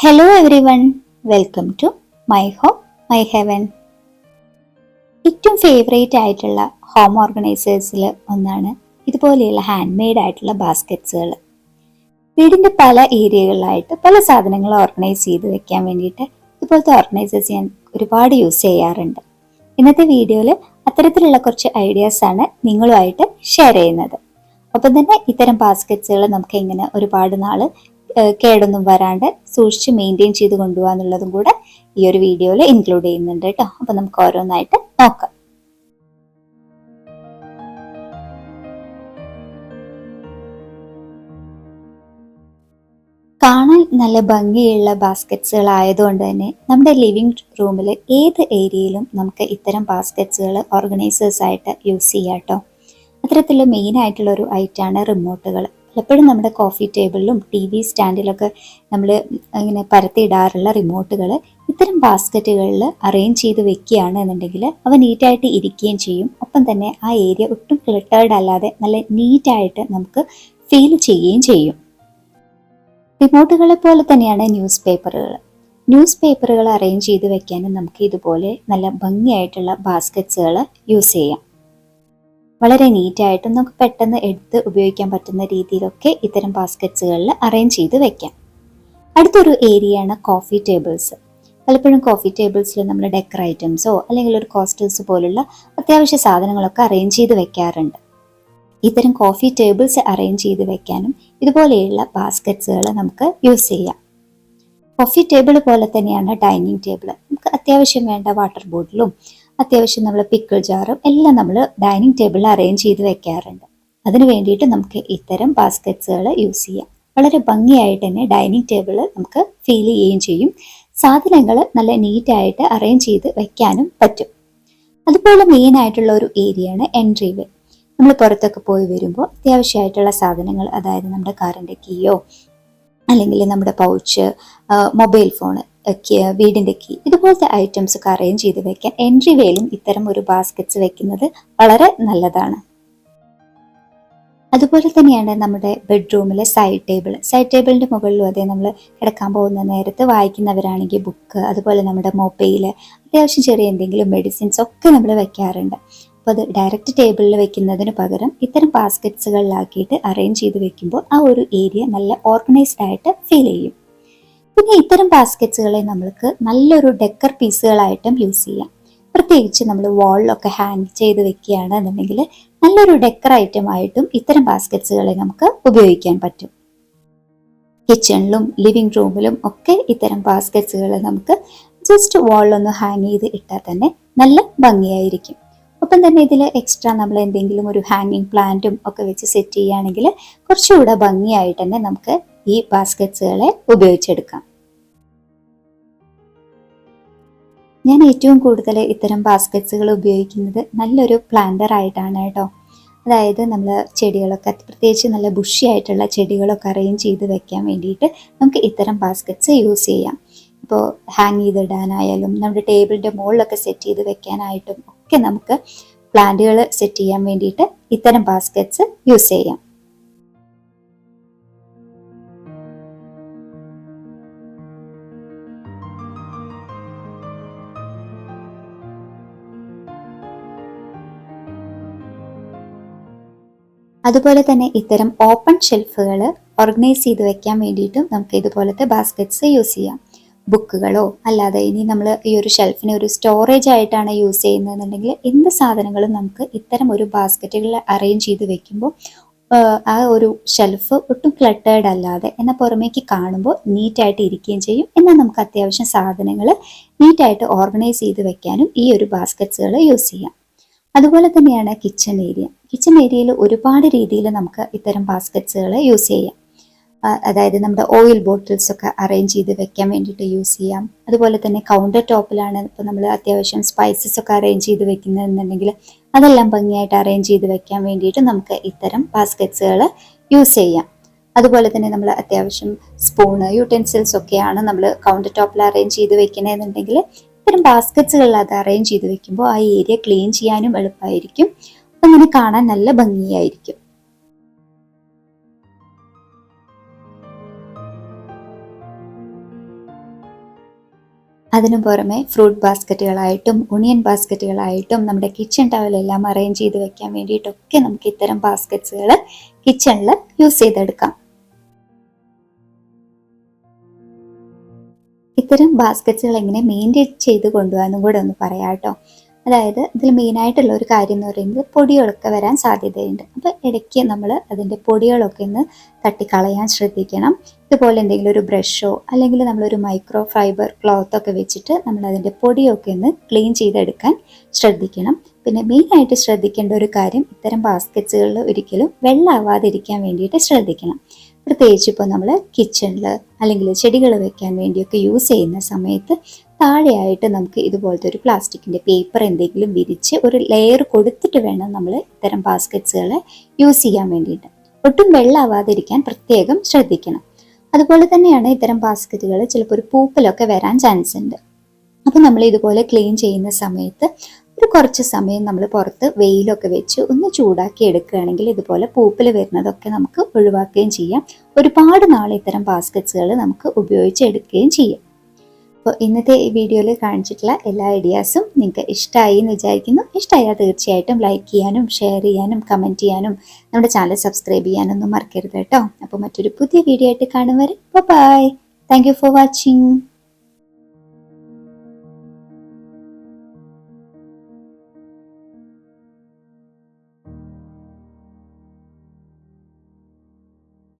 Hello everyone welcome to my home my heaven ഏറ്റവും favourite ആയിട്ടുള്ള home ഓർഗനൈസേഴ്സിൽ ഒന്നാണ് ഇതുപോലെയുള്ള ഹാൻഡ് മെയ്ഡ് ആയിട്ടുള്ള ബാസ്ക്കറ്റ്സുകൾ വീടിന്റെ പല ഏരിയകളിലായിട്ട് പല സാധനങ്ങൾ ഓർഗനൈസ് ചെയ്ത് വെക്കാൻ വേണ്ടിയിട്ട് ഇതുപോലത്തെ ഓർഗനൈസേഴ്സ് ഞാൻ ഒരുപാട് യൂസ് ചെയ്യാറുണ്ട്. ഇന്നത്തെ വീഡിയോയിൽ അത്തരത്തിലുള്ള കുറച്ച് ഐഡിയാസാണ് നിങ്ങളുമായിട്ട് ഷെയർ ചെയ്യുന്നത്. ഒപ്പം തന്നെ ഇത്തരം ബാസ്ക്കറ്റ്സുകൾ നമുക്ക് എങ്ങനെ ഒരുപാട് നാൾ കേടൊന്നും വരാണ്ട് സൂക്ഷിച്ച് മെയിന്റെയിൻ ചെയ്ത് കൊണ്ടുപോകുക എന്നുള്ളതും കൂടെ ഈ ഒരു വീഡിയോയിൽ ഇൻക്ലൂഡ് ചെയ്യുന്നുണ്ട് കേട്ടോ. അപ്പം നമുക്ക് ഓരോന്നായിട്ട് നോക്കാം. കാണാൻ നല്ല ഭംഗിയുള്ള ബാസ്ക്കറ്റ്സുകൾ ആയതുകൊണ്ട് തന്നെ നമ്മുടെ ലിവിംഗ് റൂമിൽ ഏത് ഏരിയയിലും നമുക്ക് ഇത്തരം ബാസ്ക്കറ്റ്സുകൾ ഓർഗനൈസേഴ്സായിട്ട് യൂസ് ചെയ്യാം കേട്ടോ. അത്തരത്തിലുള്ള ഒരു ഐറ്റാണ് റിമോട്ടുകൾ പലപ്പോഴും നമ്മുടെ കോഫി ടേബിളിലും ടി വി സ്റ്റാൻഡിലൊക്കെ നമ്മൾ ഇങ്ങനെ പരത്തിയിടാറുള്ള റിമോട്ടുകൾ ഇത്തരം ബാസ്ക്കറ്റുകളിൽ അറേഞ്ച് ചെയ്ത് വെക്കുകയാണ് എന്നുണ്ടെങ്കിൽ അവ നീറ്റായിട്ട് ഇരിക്കുകയും ചെയ്യും. ഒപ്പം തന്നെ ആ ഏരിയ ഒട്ടും ക്ലിട്ടേർഡ് അല്ലാതെ നല്ല നീറ്റായിട്ട് നമുക്ക് ഫീൽ ചെയ്യുകയും ചെയ്യും. റിമോട്ടുകളെ പോലെ തന്നെയാണ് ന്യൂസ് പേപ്പറുകൾ ന്യൂസ് പേപ്പറുകൾ അറേഞ്ച് ചെയ്ത് വെക്കാനും നമുക്ക് ഇതുപോലെ നല്ല ഭംഗിയായിട്ടുള്ള ബാസ്ക്കറ്റ്സുകൾ യൂസ് ചെയ്യാം. വളരെ നീറ്റായിട്ടും നമുക്ക് പെട്ടെന്ന് എടുത്ത് ഉപയോഗിക്കാൻ പറ്റുന്ന രീതിയിലൊക്കെ ഇത്തരം ബാസ്ക്കറ്റ്സുകളിൽ അറേഞ്ച് ചെയ്ത് വെക്കാം. അടുത്തൊരു ഏരിയ ആണ് കോഫി ടേബിൾസ് പലപ്പോഴും കോഫി ടേബിൾസിൽ നമ്മൾ ഡെക്കർ ഐറ്റംസോ അല്ലെങ്കിൽ ഒരു കോസ്റ്റേഴ്സ് പോലുള്ള അത്യാവശ്യ സാധനങ്ങളൊക്കെ അറേഞ്ച് ചെയ്ത് വെക്കാറുണ്ട്. ഇത്തരം കോഫി ടേബിൾസ് അറേഞ്ച് ചെയ്ത് വെക്കാനും ഇതുപോലെയുള്ള ബാസ്ക്കറ്റ്സുകൾ നമുക്ക് യൂസ് ചെയ്യാം. കോഫി ടേബിൾ പോലെ തന്നെയാണ് ഡൈനിങ് ടേബിൾ നമുക്ക് അത്യാവശ്യം വേണ്ട വാട്ടർ ബോട്ടിലും അത്യാവശ്യം നമ്മൾ പിക്കിൾ ജാറും എല്ലാം നമ്മൾ ഡൈനിങ് ടേബിളിൽ അറേഞ്ച് ചെയ്ത് വെക്കാറുണ്ട്. അതിന് വേണ്ടിയിട്ട് നമുക്ക് ഇത്തരം ബാസ്ക്കറ്റ്സുകൾ യൂസ് ചെയ്യാം. വളരെ ഭംഗിയായിട്ട് തന്നെ ഡൈനിങ് ടേബിൾ നമുക്ക് ഫീൽ ചെയ്യുകയും ചെയ്യും. സാധനങ്ങൾ നല്ല നീറ്റായിട്ട് അറേഞ്ച് ചെയ്ത് വെക്കാനും പറ്റും. അതുപോലെ മെയിൻ ആയിട്ടുള്ള ഒരു ഏരിയയാണ് എൻട്രി വേ നമ്മൾ പുറത്തൊക്കെ പോയി വരുമ്പോൾ അത്യാവശ്യമായിട്ടുള്ള സാധനങ്ങൾ അതായത് നമ്മുടെ കാറിന്റെ കീയോ അല്ലെങ്കിൽ നമ്മുടെ പൗച്ച് മൊബൈൽ ഫോണ് വീടിന്റെ കീ ഇതുപോലത്തെ ഐറ്റംസ് ഒക്കെ അറേഞ്ച് ചെയ്ത് വെക്കാൻ എൻട്രി വേയിലും ഇത്തരം ഒരു ബാസ്ക്കറ്റ്സ് വെക്കുന്നത് വളരെ നല്ലതാണ്. അതുപോലെ തന്നെയാണ് നമ്മുടെ ബെഡ്റൂമിലെ സൈഡ് ടേബിൾ സൈഡ് ടേബിളിന്റെ മുകളിലും അതേ നമ്മൾ കിടക്കാൻ പോകുന്ന നേരത്ത് വായിക്കുന്നവരാണെങ്കിൽ ബുക്ക് അതുപോലെ നമ്മുടെ മൊബൈൽ അത്യാവശ്യം ചെറിയ എന്തെങ്കിലും മെഡിസിൻസ് ഒക്കെ നമ്മൾ വെക്കാറുണ്ട്. അപ്പോൾ അത് ഡയറക്റ്റ് ടേബിളിൽ വെക്കുന്നതിന് പകരം ഇത്തരം ബാസ്ക്കറ്റ്സുകളിലാക്കിയിട്ട് അറേഞ്ച് ചെയ്ത് വെക്കുമ്പോൾ ആ ഒരു ഏരിയ നല്ല ഓർഗനൈസ്ഡ് ആയിട്ട് ഫീൽ ചെയ്യും. പിന്നെ ഇത്തരം ബാസ്ക്കറ്റ്സുകളെ നമ്മൾക്ക് നല്ലൊരു ഡെക്കർ പീസുകളായിട്ടും യൂസ് ചെയ്യാം. പ്രത്യേകിച്ച് നമ്മൾ വാളിലൊക്കെ ഹാങ് ചെയ്ത് വെക്കുകയാണ് എന്നുണ്ടെങ്കിൽ നല്ലൊരു ഡെക്കർ ഐറ്റം ആയിട്ടും ഇത്തരം ബാസ്ക്കറ്റ്സുകളെ നമുക്ക് ഉപയോഗിക്കാൻ പറ്റും. കിച്ചണിലും ലിവിങ് റൂമിലും ഒക്കെ ഇത്തരം ബാസ്ക്കറ്റ്സുകൾ നമുക്ക് ജസ്റ്റ് വാളിലൊന്ന് ഹാങ് ചെയ്ത് ഇട്ടാൽ തന്നെ നല്ല ഭംഗിയായിരിക്കും. ഒപ്പം തന്നെ ഇതിൽ എക്സ്ട്രാ നമ്മൾ എന്തെങ്കിലും ഒരു ഹാങ്ങിങ് പ്ലാന്റും ഒക്കെ വെച്ച് സെറ്റ് ചെയ്യുകയാണെങ്കിൽ കുറച്ചുകൂടെ ഭംഗിയായിട്ട് തന്നെ നമുക്ക് ഈ ബാസ്ക്കറ്റ്സുകളെ ഉപയോഗിച്ചെടുക്കാം. ഞാൻ ഏറ്റവും കൂടുതൽ ഇത്തരം ബാസ്ക്കറ്റ്സുകൾ ഉപയോഗിക്കുന്നത് നല്ലൊരു പ്ലാന്റർ ആയിട്ടാണ് കേട്ടോ. അതായത് നമ്മൾ ചെടികളൊക്കെ പ്രത്യേകിച്ച് നല്ല ബുഷി ആയിട്ടുള്ള ചെടികളൊക്കെ അറേഞ്ച് ചെയ്ത് വെക്കാൻ വേണ്ടിയിട്ട് നമുക്ക് ഇത്തരം ബാസ്ക്കറ്റ്സ് യൂസ് ചെയ്യാം. ഇപ്പോൾ ഹാങ് ചെയ്തിടാനായാലും നമ്മുടെ ടേബിളിന്റെ മുകളിലൊക്കെ സെറ്റ് ചെയ്ത് വെക്കാനായിട്ടും ഒക്കെ നമുക്ക് പ്ലാന്റുകൾ സെറ്റ് ചെയ്യാൻ വേണ്ടിയിട്ട് ഇത്തരം ബാസ്ക്കറ്റ്സ് യൂസ് ചെയ്യാം. അതുപോലെ തന്നെ ഇത്തരം ഓപ്പൺ ഷെൽഫുകൾ ഓർഗനൈസ് ചെയ്ത് വെക്കാൻ വേണ്ടിയിട്ടും നമുക്ക് ഇതുപോലത്തെ ബാസ്ക്കറ്റ്സ് യൂസ് ചെയ്യാം. ബുക്കുകളോ അല്ലാതെ ഇനി നമ്മൾ ഈ ഒരു ഷെൽഫിനെ ഒരു സ്റ്റോറേജ് ആയിട്ടാണ് യൂസ് ചെയ്യുന്നതെന്നുണ്ടെങ്കിൽ എന്ത് സാധനങ്ങളും നമുക്ക് ഇത്തരം ഒരു ബാസ്ക്കറ്റുകളിൽ അറേഞ്ച് ചെയ്ത് വെക്കുമ്പോൾ ആ ഒരു ഷെൽഫ് ഒട്ടും ക്ലട്ടേഡ് അല്ലാതെ എന്നാൽ പുറമേക്ക് കാണുമ്പോൾ നീറ്റായിട്ട് ഇരിക്കുകയും ചെയ്യും. എന്നാൽ നമുക്ക് അത്യാവശ്യം സാധനങ്ങൾ നീറ്റായിട്ട് ഓർഗനൈസ് ചെയ്ത് വെക്കാനും ഈ ഒരു ബാസ്ക്കറ്റ്സുകൾ യൂസ് ചെയ്യാം. അതുപോലെ തന്നെയാണ് കിച്ചൺ ഏരിയ കിച്ചൺ ഏരിയയിൽ ഒരുപാട് രീതിയിൽ നമുക്ക് ഇത്തരം ബാസ്ക്കറ്റ്സുകൾ യൂസ് ചെയ്യാം. അതായത് നമ്മുടെ ഓയിൽ ബോട്ടിൽസ് ഒക്കെ അറേഞ്ച് ചെയ്ത് വെക്കാൻ വേണ്ടിയിട്ട് യൂസ് ചെയ്യാം. അതുപോലെ തന്നെ കൗണ്ടർ ടോപ്പിലാണ് ഇപ്പോൾ നമ്മൾ അത്യാവശ്യം സ്പൈസസ് ഒക്കെ അറേഞ്ച് ചെയ്ത് വെക്കുന്നതെന്നുണ്ടെങ്കിൽ അതെല്ലാം ഭംഗിയായിട്ട് അറേഞ്ച് ചെയ്ത് വെക്കാൻ വേണ്ടിയിട്ട് നമുക്ക് ഇത്തരം ബാസ്ക്കറ്റ്സുകൾ യൂസ് ചെയ്യാം. അതുപോലെ തന്നെ നമ്മൾ അത്യാവശ്യം സ്പൂണ് യൂട്ടൻസിൽസ് ഒക്കെയാണ് നമ്മൾ കൗണ്ടർ ടോപ്പിൽ അറേഞ്ച് ചെയ്ത് വെക്കണമെന്നുണ്ടെങ്കിൽ ഇത്തരം ബാസ്ക്കറ്റ്സുകളിൽ അത് അറേഞ്ച് ചെയ്ത് വെക്കുമ്പോൾ ആ ഏരിയ ക്ലീൻ ചെയ്യാനും എളുപ്പമായിരിക്കും അങ്ങനെ കാണാൻ നല്ല ഭംഗിയായിരിക്കും. അതിനു പുറമെ ഫ്രൂട്ട് ബാസ്ക്കറ്റുകളായിട്ടും ഒണിയൻ ബാസ്ക്കറ്റുകളായിട്ടും നമ്മുടെ കിച്ചൺ ടവലെല്ലാം അറേഞ്ച് ചെയ്ത് വെക്കാൻ വേണ്ടിയിട്ടൊക്കെ നമുക്ക് ഇത്തരം ബാസ്ക്കറ്റ്സുകൾ കിച്ചണിൽ യൂസ് ചെയ്തെടുക്കാം. ഇത്തരം ബാസ്ക്കറ്റ്സുകൾ എങ്ങനെ മെയിന്റെയിൻ ചെയ്ത് കൊണ്ടുപോകാമെന്നും കൂടെ ഒന്ന് പറയാം കേട്ടോ അതായത് ഇതിൽ മെയിനായിട്ടുള്ള ഒരു കാര്യം എന്ന് പറയുന്നത് പൊടികളൊക്കെ വരാൻ സാധ്യതയുണ്ട്. അപ്പോൾ ഇടയ്ക്ക് നമ്മൾ അതിന്റെ പൊടികളൊക്കെ ഒന്ന് തട്ടിക്കളയാൻ ശ്രദ്ധിക്കണം. ഇതുപോലെ എന്തെങ്കിലും ഒരു ബ്രഷോ അല്ലെങ്കിൽ നമ്മളൊരു മൈക്രോ ഫൈബർ ക്ലോത്ത് ഒക്കെ വെച്ചിട്ട് നമ്മൾ അതിന്റെ പൊടിയൊക്കെ ഒന്ന് ക്ലീൻ ചെയ്തെടുക്കാൻ ശ്രദ്ധിക്കണം. പിന്നെ മെയിനായിട്ട് ശ്രദ്ധിക്കേണ്ട ഒരു കാര്യം ഇത്തരം ബാസ്ക്കറ്റ്സുകളിൽ ഒരിക്കലും വെള്ളമാവാതിരിക്കാൻ വേണ്ടിയിട്ട് ശ്രദ്ധിക്കണം. പ്രത്യേകിച്ച് ഇപ്പോൾ നമ്മൾ കിച്ചണിൽ അല്ലെങ്കിൽ ചെടികൾ വെക്കാൻ വേണ്ടിയൊക്കെ യൂസ് ചെയ്യുന്ന സമയത്ത് താഴെയായിട്ട് നമുക്ക് ഇതുപോലത്തെ ഒരു പ്ലാസ്റ്റിക്കിന്റെ പേപ്പർ എന്തെങ്കിലും വിരിച്ച് ഒരു ലെയർ കൊടുത്തിട്ട് വേണം നമ്മൾ ഇത്തരം ബാസ്ക്കറ്റ്സുകൾ യൂസ് ചെയ്യാൻ വേണ്ടിയിട്ട്. ഒട്ടും വെള്ളമാവാതിരിക്കാൻ പ്രത്യേകം ശ്രദ്ധിക്കണം. അതുപോലെ തന്നെയാണ് ഇത്തരം ബാസ്ക്കറ്റുകൾ ചിലപ്പോൾ ഒരു പൂപ്പലൊക്കെ വരാൻ ചാൻസ് ഉണ്ട്. അപ്പോൾ നമ്മൾ ഇതുപോലെ ക്ലീൻ ചെയ്യുന്ന സമയത്ത് ഒരു കുറച്ച് സമയം നമ്മൾ പുറത്ത് വെയിലൊക്കെ വെച്ച് ഒന്ന് ചൂടാക്കി എടുക്കുകയാണെങ്കിൽ ഇതുപോലെ പൂപ്പൽ വരുന്നതൊക്കെ നമുക്ക് ഒഴിവാക്കുകയും ചെയ്യാം. ഒരുപാട് നാൾ ഇത്തരം ബാസ്ക്കറ്റ്സുകൾ നമുക്ക് ഉപയോഗിച്ച് എടുക്കുകയും ചെയ്യാം. അപ്പോൾ ഇന്നത്തെ ഈ വീഡിയോയിൽ കാണിച്ചിട്ടുള്ള എല്ലാ ഐഡിയാസും നിങ്ങൾക്ക് ഇഷ്ടമായി എന്ന് വിചാരിക്കുന്നു. ഇഷ്ടമായാൽ തീർച്ചയായിട്ടും ലൈക്ക് ചെയ്യാനും ഷെയർ ചെയ്യാനും കമന്റ് ചെയ്യാനും നമ്മുടെ ചാനൽ സബ്സ്ക്രൈബ് ചെയ്യാനൊന്നും മറക്കരുത് കേട്ടോ. അപ്പോൾ മറ്റൊരു പുതിയ വീഡിയോ ആയിട്ട് കാണും വരെ. Bye thank for watching